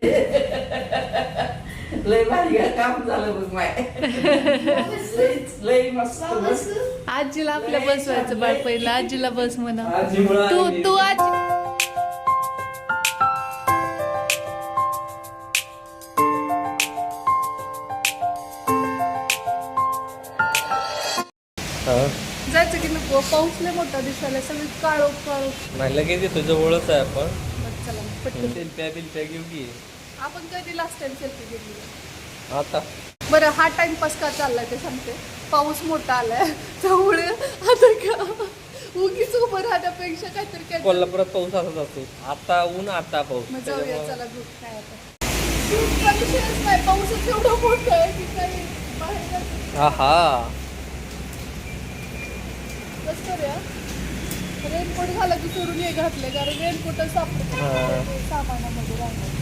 लय भारी काम झालं बघ माय. लय मस्त मस्त. आजीला आपल्या बसवायचं बाळ पहिलं आजीला बस म्हणा. तू आली. तू आजी. जायचं की नको पाऊस लय मोठा दिसायला सगळी काळो काळो नाही लगेच येतो जवळच आहे आपण. चला मग पटकन. सेल्फ्या बिल्फ्या घेऊ की आपण कधी लास्ट टाइम सेल्फी घेतली? आता? बरं हा टाइमपास का चाललाय ते सांगते. पाऊस मोठा आलाय. त्यामुळे आता का उगीच उभं राहण्यापेक्षा काहीतरी काय कोल्हापुरात पाऊस असाच असतो. आता ऊन आता पाऊस. मग जाऊया त्याच्यामुळं- चला ग्रुप काय आता. ग्रुपचा विषयच नाही. पाऊसच एवढा मोठा आहे की काही बाहेर जायचं आहा. करूया. रेनकोट घाला की सोडून हे घातले कारण रेनकोटच सापडत हा. सामानामध्ये राहणार.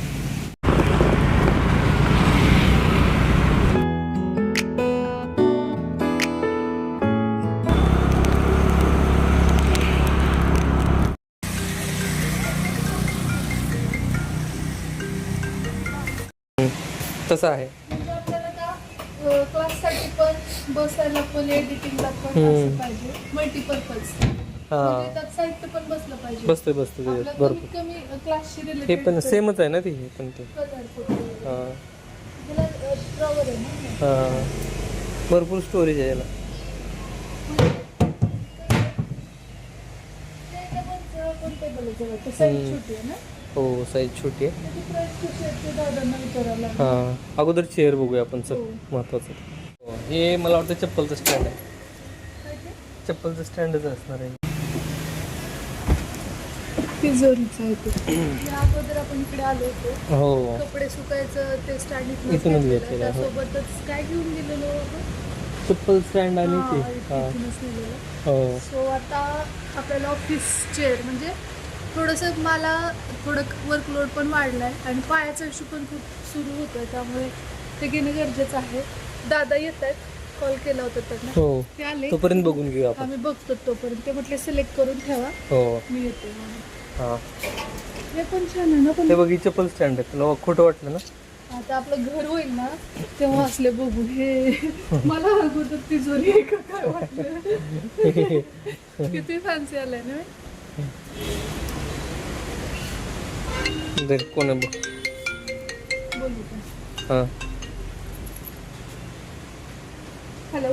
तसं आहे. म्हणजे आपल्याला का क्लाससाठी पण बसायला पण एडिटिंगला पण हम्म. असं पाहिजे. मल्टीपर्पज हा. म्हणजे त्यात साहित्य पण बसलं पाहिजे. बसतोय बसतोय आपलं त्याच्यात. कमीत भरपूर कमी क्लासशी हे रिलेटेड पण सेमच आहे ना ती हे पण ते. हा. हा. भरपूर स्टोरेज आहे याला. साईज हम्म. छोटी आहे ना? हो साईज छोटी आहे. हा अगोदर चेअर बघूया आपण सर हो. महत्वाचं. हो, हे मला वाटतं चप्पलचं स्टँड आहे? चप्पलचं स्टँडच असणार आहे. तिजोरीचं आहे ते. या अगोदर आपण इकडे आलो होतो. हो. कपडे सुकायचं ते स्टँड इथूनच घेतलेलं हो. काय घेऊन गेलेलो आपण? चप्पल स्टँड आणि ते. हा. हो. सो आता आपल्याला ऑफिस चेअर म्हणजे थोडंसं मला थोडं वर्कलोड पण वाढलं आहे आणि पायाचा इश्यू पण खूप सुरू होतो आहे त्यामुळे ते घेणं गरजेचं आहे. दादा येत आहेत कॉल केला होता त्यांना. हो. ते आले. तोपर्यंत बघून घेऊ आपण. आम्ही बघतो तोपर्यंत. ते म्हटले सिलेक्ट करून ठेवा. हो. मी येते. म्हणून. हा. हे पण छान आहे ना पण ते बघ ही चप्पल स्टँड आहे तुला खोटं वाटलं ना? आता आपलं घर होईल ना तेव्हा असले बघू. हे मला अगोदर तिजोरी आहे का काय वाटलं? किती फॅन्सी आलंय ना? दे, कोण आहे बघ. बोलू का हा. हॅलो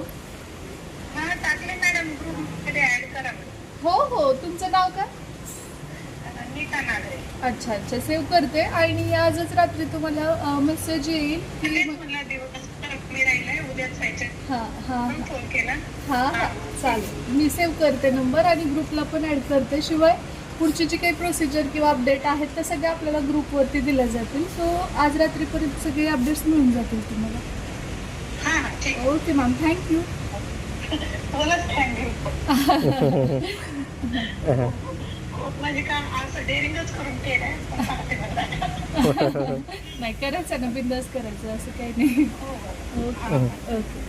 हा टाकले मॅडम ग्रुपमध्ये ऍड करा हो हो. तुमचं नाव काय? नीता नागरे. अच्छा अच्छा. सेव्ह करते. आणि आजच रात्री तुम्हाला मेसेज येईल की हां हां हां. हां चालेल. मी सेव्ह करते नंबर आणि ग्रुपला पण ॲड करते. शिवाय पुढची जी काही प्रोसिजर किंवा अपडेट आहेत त्या सगळ्या आपल्याला ग्रुपवरती दिल्या जातील. सो आज रात्रीपर्यंत सगळे अपडेट्स मिळून जातील तुम्हाला. हा हा ठीक. Okay ma'am thank you. नाही. करायचं ना बिंदास करायचं असं काही नाही. ओके ओके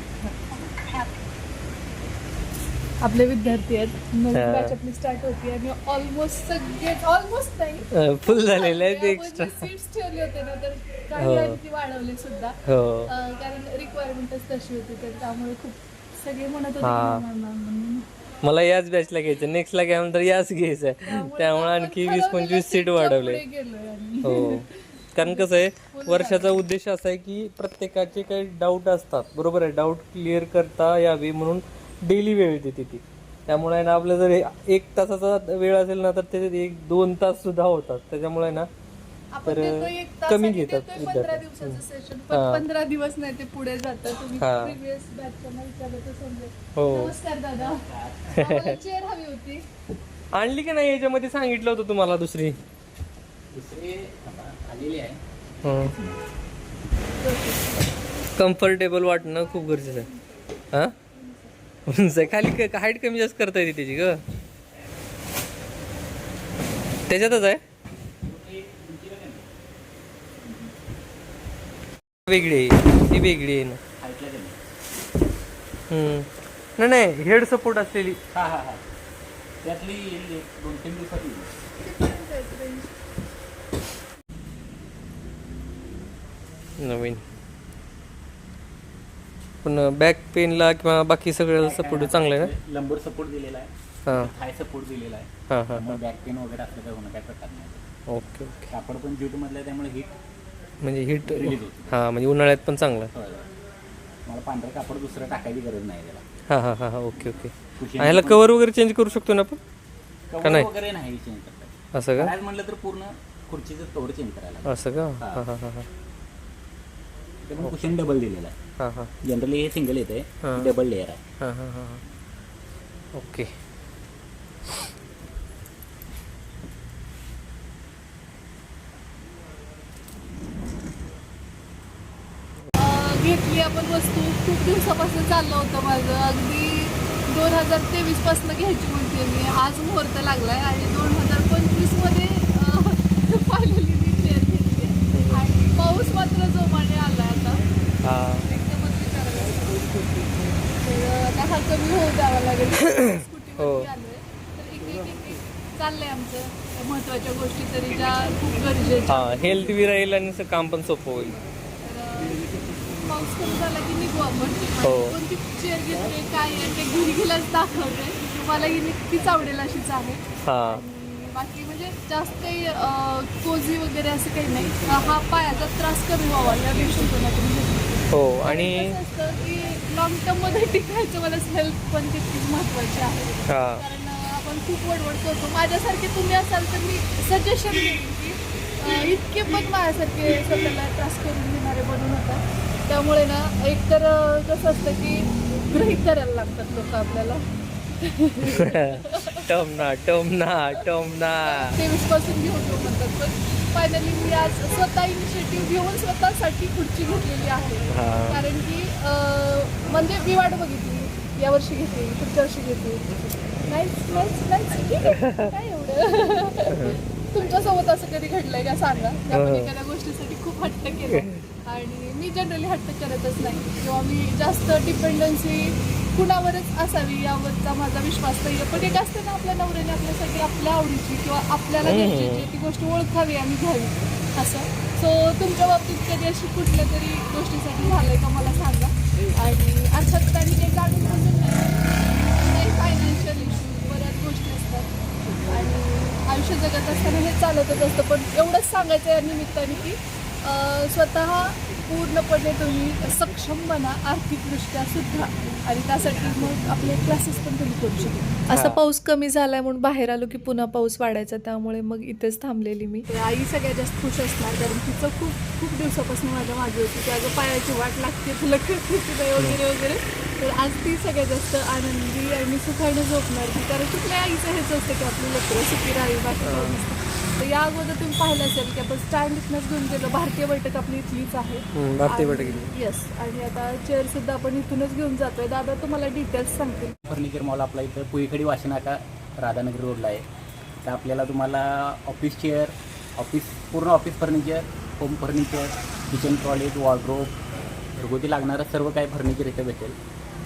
आपले विद्यार्थी आहेत. नवीन. बॅच आपली स्टार्ट होती आणि ऑलमोस्ट सगळे ऑलमोस्ट नाही. फुल झालेलं आहे ते एक्स्ट्रा सीट्स ठेवले होते ना तर काही हो. आणखी वाढवले सुद्धा. हो. कारण रिक्वायरमेंटच तशी होती तर त्यामुळे खूप सगळे म्हणत होते. मला याच बॅचला घ्यायचं नेक्स्टला घ्यायनंतर याच घ्यायचं आहे त्यामुळे आणखी वीस पंचवीस सीट वाढवले. हो. कारण कसं आहे वर्षाचा उद्देश असा आहे की प्रत्येकाचे काही डाऊट असतात. बरोबर आहे डाऊट क्लिअर करता यावे म्हणून डेली वेळ देते ती. त्यामुळे आहे ना आपलं जर एक तासाचा वेळ असेल ना तर ते एक दोन तास सुद्धा होतात. त्याच्यामुळे ना आपण तर देतोय एक तास कमी घेतात पंधरा विद्यार्थी. दिवसाचं सेशन हा. पण पंधरा दिवस नाही ते पुढे जातं तुम्ही हा. हो. आणली की नाही याच्यामध्ये सांगितलं होतं तुम्हाला दुसरी? कम्फर्टेबल वाटणं खूप गरजेचं आहे. हा? उंच आहे. खाली हाईट कमी जास्त करता येते त्याची ग. त्याच्यातच आहे? वेगळी आहे ती वेगळी आहे ना. हम्म. नाही नाही हेड सपोर्ट असलेली. हा हा हा त्यातली येईल एक दोन तीन दिवसात येईल किती range आहे range? नवीन पण बॅक पेनला किंवा बाकी सगळ्याला सपोर्ट चांगला आहे लंबर सपोर्ट दिलेला आहे. ना हां थाय सपोर्ट दिलेला आहे. हां हां त्यामुळे बॅक पेन वगैरे असलं काय होणं काय प्रकार नाही. Okay okay. कापड पण ज्यूट मधलं आहे त्यामुळे हिट म्हणजे हिट Release होते. हां म्हणजे उन्हाळ्यात पण चांगला आहे. मला पांढरं कापड दुसरं टाकायची गरज नाही त्याला. हां हां हां हां ओके ओके. ह्याला कवर वगैरे चेंज करू शकतो ना आपण? का कवर नाही? वगैरे नाही चेंज करता असं का? करायचं म्हटलं तर पूर्ण खुर्चीचं कवर चेंज करायला असं का? हां हां हां हां. ते पण कुशन डबल दिलेलं आहे. हां हां. जनरली हे सिंगल येते हां. डबल लेअर आहे. हां हां हां हां. ओके अं, घेतली आपण वस्तू. खूप दिवसापासून चाललं होतं माझं. अगदी दोन हजार तेवीसपासून घ्यायची म्हणते मी. आज मुहूर्त लागलाय आणि दोन हजार पंचवीसमध्ये पाहिलेली मी घेतली आणि पाऊस मात्र आता हां हा कमी द्यावा लागेल हो. चाललंय आमचं महत्त्वाच्या गोष्टी तरी ज्या खूप गरजेच्या हां हेल्थ बी राहील आणि असं काम पण सोपं होईल तर पाऊस कमी झाला की निघू आपण हो. आणि कोणती चेअर घेतली काय आहे ते घरी गेल्याच दाखवते मला ही नक्कीच आवडेल अशीच आहे हां बाकी म्हणजे जास्त काही कोझी वगैरे असं काही नाही हा पायाचा त्रास कमी व्हावा या दृष्टिकोनातून घेतली. हो आणि लॉंग टर्ममध्ये टिकायचं मला हेल्थ पण तितकीच महत्वाची आहे. कारण आपण खूप वडवड करतो. माझ्यासारखे तुम्ही असाल तर मी सजेशन देईन की इतके पण माझ्यासारखे स्वतःला त्रास करून घेणारे बनू नका त्यामुळे ना एकतर अं, कसं असतं की गृहित करायला लागतात लोक आपल्याला. टम ना टम ना टम ना. तेवीसपासून घेऊन म्हणतात पण. फायनली मी आज स्वतः इनिशिएटिव्ह घेऊन स्वतःसाठी खुर्ची घेतलेली आहे. हा. कारण की म्हणजे मी वाट बघितली. या वर्षी घेतली पुढच्या वर्षी घेतली नाहीच नाहीच नाहीच. ठीक आहे. काय एवढं? तुमच्यासोबत असं कधी घडलंय का? सांगा. आपण एखाद्या गोष्टीसाठी खूप हट्ट केला. आणि मी जनरली हट्ट करतच नाही. किंवा मी जास्त डिपेंडन्सी कुणावरच असावी यावरचा माझा विश्वास नाही पण एक असते ना आपल्या नवऱ्याने आपल्यासाठी आपल्या आवडीची किंवा आपल्याला गरजेची ती गोष्ट ओळखावी आणि घ्यावी. असं. सो तुमच्या बाबतीत कधी अशी कुठल्या तरी गोष्टीसाठी झालंय का मला सांगा? आणि अर्थात आणि काही जाणून बुजून नाही फायनान्शियल इश्यू बऱ्याच गोष्टी असतात. आणि आयुष्य जगत असताना हे चालतच असतं. पण एवढंच सांगायचं या निमित्ताने की स्वतः पूर्णपणे तुम्ही सक्षम बना आर्थिकदृष्ट्या सुद्धा. आणि त्यासाठी मग आपले क्लासेस पण तुम्ही करू शकता. असा पाऊस कमी झालाय म्हणून बाहेर आलो की पुन्हा पाऊस वाढायचा त्यामुळे मग इथेच थांबलेली मी. आई सगळ्यात जास्त खुश असणार कारण तिचं खूप खूप दिवसापासून माझ्या मागे होती. की अगं पायाची वाट लागते तुला की नाही वगैरे वगैरे. तर आज ती सगळ्यात जास्त आनंदी आणि सुखाने झोपणार. ती कारण कुठल्या आईचं हेच असतं की आपली लेकरं सुखी राहावी बाकी तर या अगोदर तुम्ही पाहिलं असेल की आपण स्टँड इथनंच घेऊन गेलो. भारतीय बैठक आपली इथलीच आहे. हम्म, भारतीय बैठक येस आणि आता चेअर सुद्धा आपण इथूनच घेऊन जातोय. दादा तुम्हाला डिटेल्स सांगतील फर्निचर मॉल आपला इथं पुईखडी वाशिनाका राधानगरी रोडला आहे. तर आपल्याला तुम्हाला ऑफिस चेअर ऑफिस पूर्ण office furniture home furniture kitchen toilet wardrobe घरगुती लागणारं सर्व काही फर्निचर इथं भेटेल.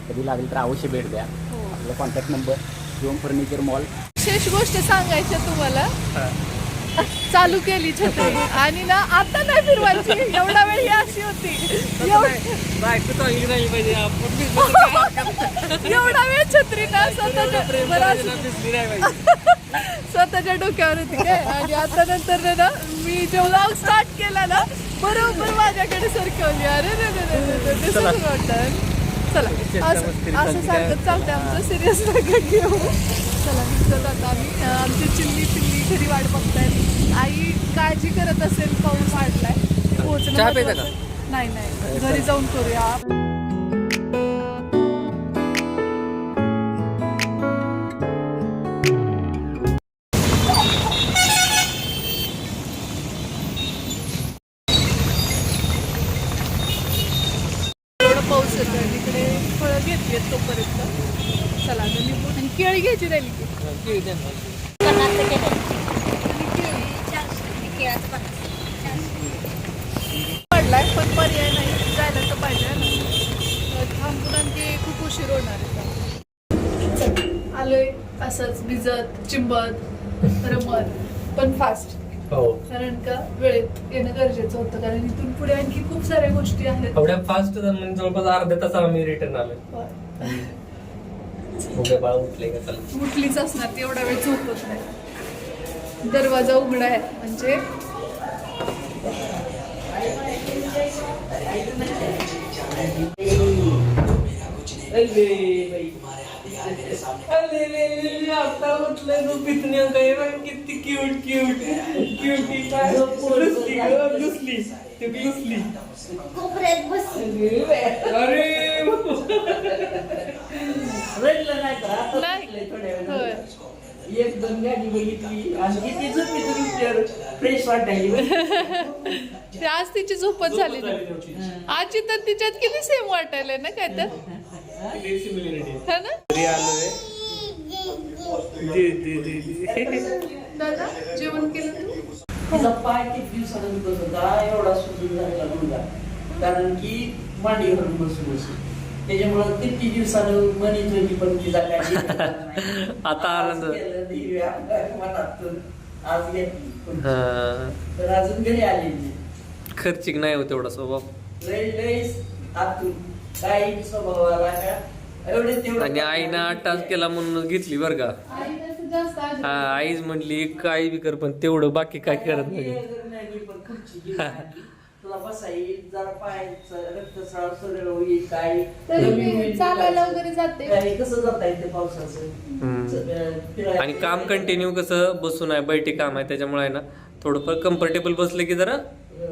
कधी लागेल तर अवश्य भेट द्या. आपला contact number Shivam furniture mall विशेष गोष्ट सांगायची आहे तुम्हाला. चालू केली छत्री. आणि ना आता नाही फिरवायची. एवढा वेळ ही अशी होती. एवढ- बायको चांगली पाहिजे. आपण नाही. एवढा वेळ छत्री ना स्वतःच्या प्रेम बरं करायचं असू ना, दे. भिजली नाही पाहिजे. स्वतःच्या डोक्यावर होती काय? आणि आता नंतर ना मी जो व्लॉग स्टार्ट केला ना बरोबर माझ्याकडे सरकवली. अरे रे रे रे रे रे चला. वाटत चला. असं असं चालते सारखं काय? चालतं आमचं. सिरियस नका घेऊ. चला निघतो आता आम्ही अं, आमची चिल्ली पिल्ली घरी वाट बघतायत. आई काळजी करत असेल पाऊस वाढलाय चहा. नाही नाही. घरी जाऊन करूया. पाऊस येतो आणि इकडे फळं घेतली तोपर्यंत. चला आता निघू आणि केळी घ्यायची राहिली की केळी द्या ना. आणि केळी पडलाय पण पर्याय नाही जायला तर पाहिजे ना तर थांबून आणखी खूप उशीर होणार आहे चल, आलोय असंच भिजत चिंबत रमत पण फास्ट हो. कारण का वेळेत येणं गरजेचं होतं. कारण इथून पुढे आणखी खूप साऱ्या गोष्टी आहेत. एवढ्या फास्ट म्हणजे जवळपास अर्ध्या तासाला मी रिटर्न आलोय. उद्या बाळ उठले का चला. उठलीच असणार ती एवढा वेळ झोपत नाही. दरवाजा उघडा आहे म्हणजे. अरे बाई. अरे ले, ले, ले, आता उठलंय गं पितण्या काय बघ, किती क्यूट क्यूट क्यूटी काय लुसली काय. गं, लुसली ते लुसली अरे बाई. अरे रडलं नाही का आता नाही. उठलंय थोड्या होय. वेळानं. एक दोन गाडी बघितली आणि किती झोपी तुम्ही फ्रेश वाटायली ते आज तिची झोपच झाली नाही. आजी तर तिच्यात किती सेम वाटायला ना काय तर ना घरी आलोय दे, दे, दे, दे. दादा जेवण केलं तू तिचा पाय किती दिवसानं दुखत होता एवढा सुजून झालेला मुलगा कारण की मांडीवर बसून बसून त्याच्यामुळं किती दिवसानं म्हणत होती पण तिचा काय. आता आनंद. आज गेलं दिव्या मनातून आज घेतली. हा. तर अजून घरी आलेली खर्चिक नाही होत एवढा स्वभाव लय लय आतून काही स्वभावाला का एवढे तेवढे आणि आईनं आठ तास केला म्हणून घेतली बरं का. आई कसं जास्त आजी हा आईच म्हणली काय बी कर पण तेवढं बाकी काय करत नाही. नाही पण खुर्ची घेऊन आणली. तुला बसाई जरा पायाचं रक्तस्राव सरळ होईल काय? तरी कमी मी होईल चालायला काय. वगैरे जाते. काय कसं जाता येते पावसाचं? हम्म. च- फिरायला- आणि काम कंटिन्यू कसं बसून आहे बैठी काम आहे त्याच्यामुळे आहे ना थोडंफार कम्फर्टेबल बसलं की जरा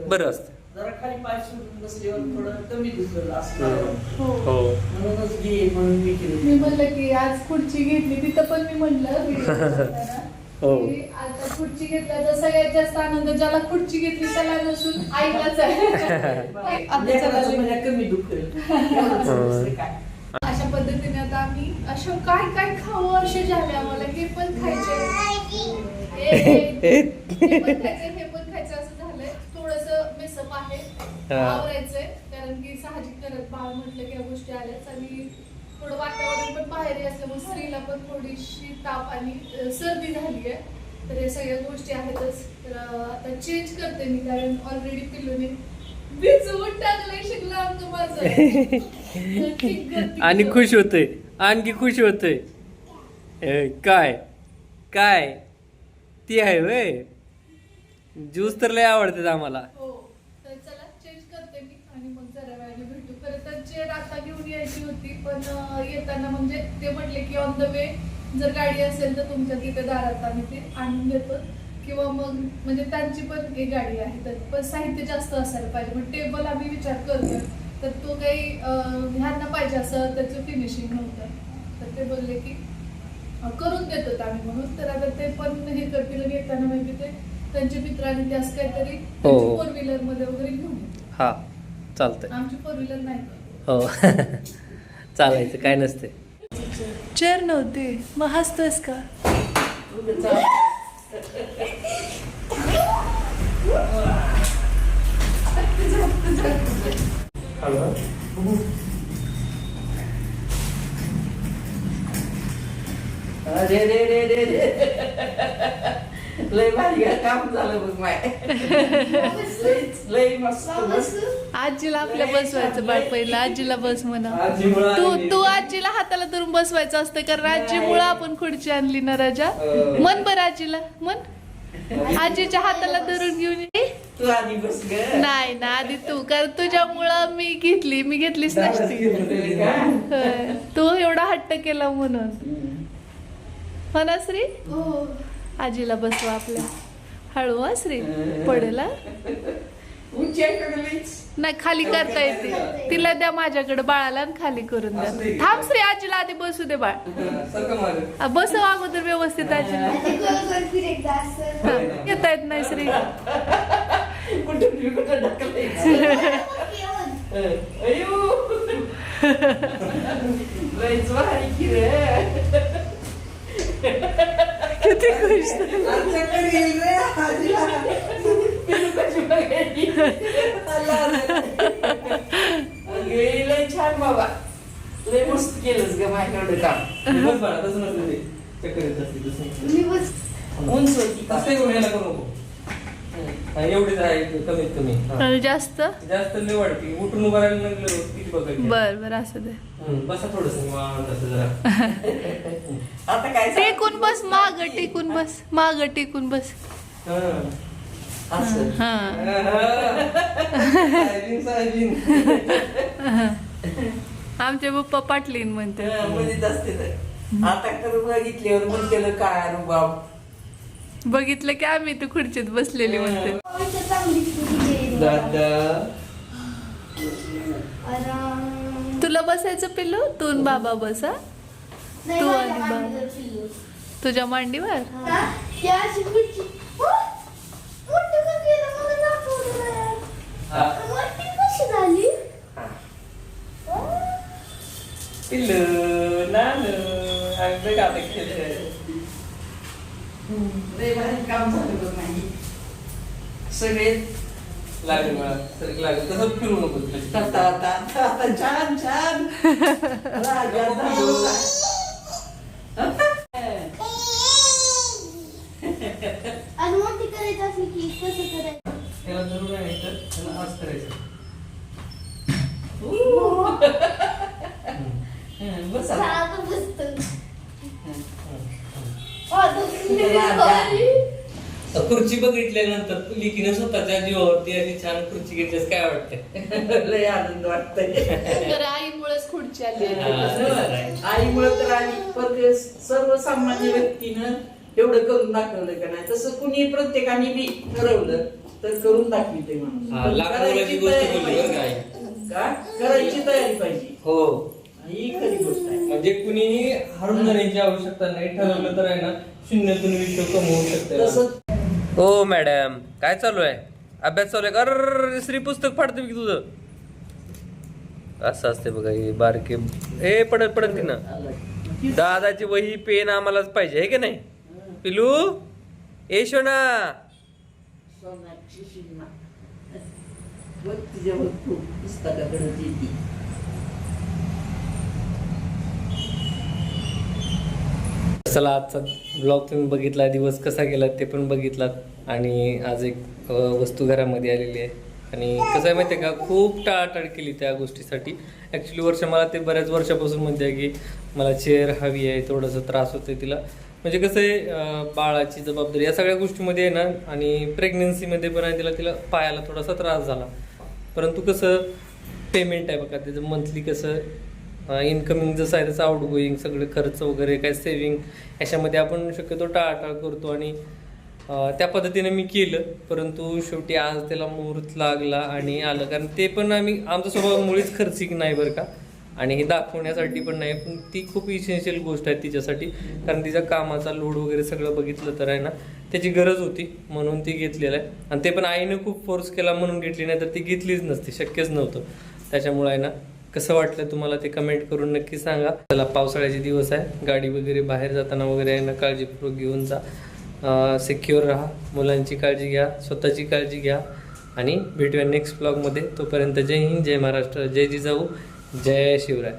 बरं असतं. खाली पाय सोडून बसल्यावर थोडं कमी दुखलं असं. हो. हो. म्हणूनच घे म्हणून मी केलं. मी म्हणलं की आज खुर्ची घेतली तिथं पण मी म्हणलं video करताना हो. की आता खुर्ची घेतल्याचा सगळ्यात जास्त आनंद ज्याला खुर्ची घेतली त्याला नसून आईलाच आहे. लेकराचं म्हणजे कमी दुखलं दुसरं काय. अशा पद्धतीने आता आम्ही अशा काय काय खावं असे झाले आम्हाला हे पण खायचे हे हे पण खायचं हे पण खायचं असं झालंय थोडस मेसअप आहे हा. आवरायचंय कारण की साहजिक करत बाळ म्हटलं की या गोष्टी आल्याच आणि थोडं वातावरण पण बाहेर असल्यामुळे स्त्रीला पण थोडीशी ताप आणि सर्दी झाली आहे तर या सगळ्या गोष्टी आहेतच. तर आता चेंज करते मी कारण ऑलरेडी पिल्लूने भिजवून टाकलंय शिकलं आमचं माझं. तर ठीक करते. आणि खुश होतोय. आणखी खुश होतोय. ए, काय? काय? ती आहे वय ज्यूस तर लय आवडतात आम्हाला हो तर चला चेंज करते मी आणि मग जरा वेळाने भेटू. खरं तर चेअर आता घेऊन यायची होती पण येताना म्हणजे ते म्हटले की ऑन द वे जर गाडी असेल तर तुमच्या तिथे दारात आम्ही ते आणून देतो. किंवा मग म्हणजे त्यांची पण एक गाडी आहे तर पण साहित्य जास्त असायला पाहिजे. मग टेबल आम्ही विचार करतोय तर तो काही ह्यांना पाहिजे असं त्याचं फिनिशिंग नव्हतं. तर ते बोलले की करून देतो आम्ही म्हणून. तर आता ते पण हे करतील येताना म्हणजे ते त्यांचे मित्र आणि ते असं काहीतरी हो. फोर व्हीलरमध्ये वगैरे घेऊन. हा चालतंय. हो. चालायचं काय नसते चेअर नव्हती. मग हसतोयस का अरे रे रे रे रे. लय भारी काम झालं बघ माय लय मस्त आजीला आपल्या बसवायचं बाळ पहिलं आजीला बस म्हणा. आजीमुळं तू आली. तू आजीला हाताला धरून बसवायचं असतं कारण आजीमुळं आपण खुर्ची आणली ना राजा. मन बरं आजीला मन आजीच्या हाताला धरून घेऊन ये. तू आधी बस ग. नाही ना आधी तू कारण तुझ्यामुळं मी घेतली मी घेतलीच नसती. होय. तू एवढा हट्ट केला म्हणून. हो ना श्री? आजीला बसवा आपल्या. हळू हा श्री? पडेल? नाही खाली करता येते. तिला द्या माझ्याकडे बाळाला खाली करून द्या. थांब श्री आजीला आधी बसू दे बाळ. बसव अगोदर व्यवस्थित आजीला. येता येत नाही श्री. कुठं बी कुठं ढकलायचं. अयो लईच भारी की रे किती खुश आमच्याकडे येईल रे आजीला. पिलू कशी बघायची. अगं, लय छान बाबा लय मस्त केलंस ग माझ्याकडे काम तसं नसतं ते. चक्कर येत असते. उंच होती का? असं करून यायला करू नको. एवढीच आहे कमीत कमी. हा. आणि जास्त? जास्त लय वाढते. उठून उभं किती बघायचं बर बर असं दे. हम्म, बसा थोडस निवांत असं जरा. आता काय टेकून बस माग टेकून बस माग टेकून बस. हा. असं. हा. आमचे पप्पा पाटलीन म्हणते हा, म्हणत असते तर. आता तर बघितल्यावर केलं काय अनुभव? बघितलं की आम्ही तर खुर्चीत बसलेली म्हणते. दादा. तुला बसायचं पिल्लू? तू बाबा बसा तू आणि बाबा. तुझ्या मांडीवर? हा. पिल्लू नानू भारी काम झालं बघ नाही सगळे लागेल मला सर लागेल. तसं फिरू नको. आता आता आता आता छान छान. राजा झाला. त्याला जरूर आहे तर त्याला आज करायचं. हं, बस. आता. खुर्ची बघितल्यानंतर लिकीने स्वतःच्या जीवावरती अशी छान खुर्ची घेतल्यास काय वाटतंय? लय आनंद वाटतंय. आईमुळेच खुर्ची आली. आईमुळे तर आणि पण सर्वसामान्य व्यक्तीनं एवढं करून दाखवलं का नाही? तसं कुणी प्रत्येकाने बी ठरवलं तर करून हा, का आई. का? करायची तयारी पाहिजे. हो. ही खरी गोष्ट. म्हणजे कुणीही हरून जाण्याची आवश्यकता नाही. ठरवलं तर आहे ना शून्यातून विश्व कमवू शकते तसं हो मॅडम. काय चालू आहे? अभ्यास चालू आहे? का अरे श्री पुस्तक फाडते की तुझं. असं असते बघा हे बारके ए पडत पडत की ना. दादाची वही पेन आम्हालाच पाहिजे आहे की नाही? पिलू? ए शोना. सोनाक्षी तिच्यावर खूप पुस्तकाकडे चला आजचा ब्लॉग तुम्ही बघितला दिवस कसा गेला ते पण बघितलात. आणि आज एक वस्तू घरामध्ये आलेली आहे. आणि कसं आहे माहिती आहे का खूप टाळाटाळ केली त्या गोष्टीसाठी. ॲक्च्युली वर्ष मला ते बऱ्याच वर्षापासून म्हणते आहे की मला चेअर हवी आहे थोडंसं त्रास होतो तिला. म्हणजे कसं आहे बाळाची जबाबदारी या सगळ्या गोष्टीमध्ये आहे ना आणि प्रेग्नन्सीमध्ये पण आहे तिला तिला पायाला थोडासा त्रास झाला. परंतु कसं पेमेंट आहे बघा त्याचं मंथली कसं इन्कमिंग जसं आहे तसं आउट गोईंग सगळे खर्च वगैरे काय सेविंग याच्यामध्ये आपण शक्यतो टाळाटाळ करतो. आणि त्या पद्धतीने मी केलं. परंतु शेवटी आज त्याला मुहूर्त लागला आणि आलं. कारण ते पण आम्ही आमचा स्वभाव मुळीच खर्चिक नाही बरं का. आणि हे दाखवण्यासाठी पण नाही पण ती खूप इसेन्शियल गोष्ट आहे तिच्यासाठी. कारण तिच्या कामाचा लोड वगैरे सगळं बघितलं तर आहे ना त्याची गरज होती म्हणून ती घेतलेलं आहे. आणि ते पण आईनं खूप फोर्स केला म्हणून घेतली नाही तर ती घेतलीच नसती शक्यच नव्हतं. त्याच्यामुळे आहे ना कसं वाटलं तुम्हाला ते कमेंट करून नक्की सांगा. चला पावसाळ्याचे दिवस आहे. गाडी वगैरे बाहेर जाताना वगैरे आहे ना काळजीपूर्वक घेऊन जा. सिक्युअर राहा. मुलांची काळजी घ्या. स्वतःची काळजी घ्या. आणि भेटूया नेक्स्ट ब्लॉगमध्ये तोपर्यंत जय हिंद जय महाराष्ट्र जय जिजाऊ जय शिवराय.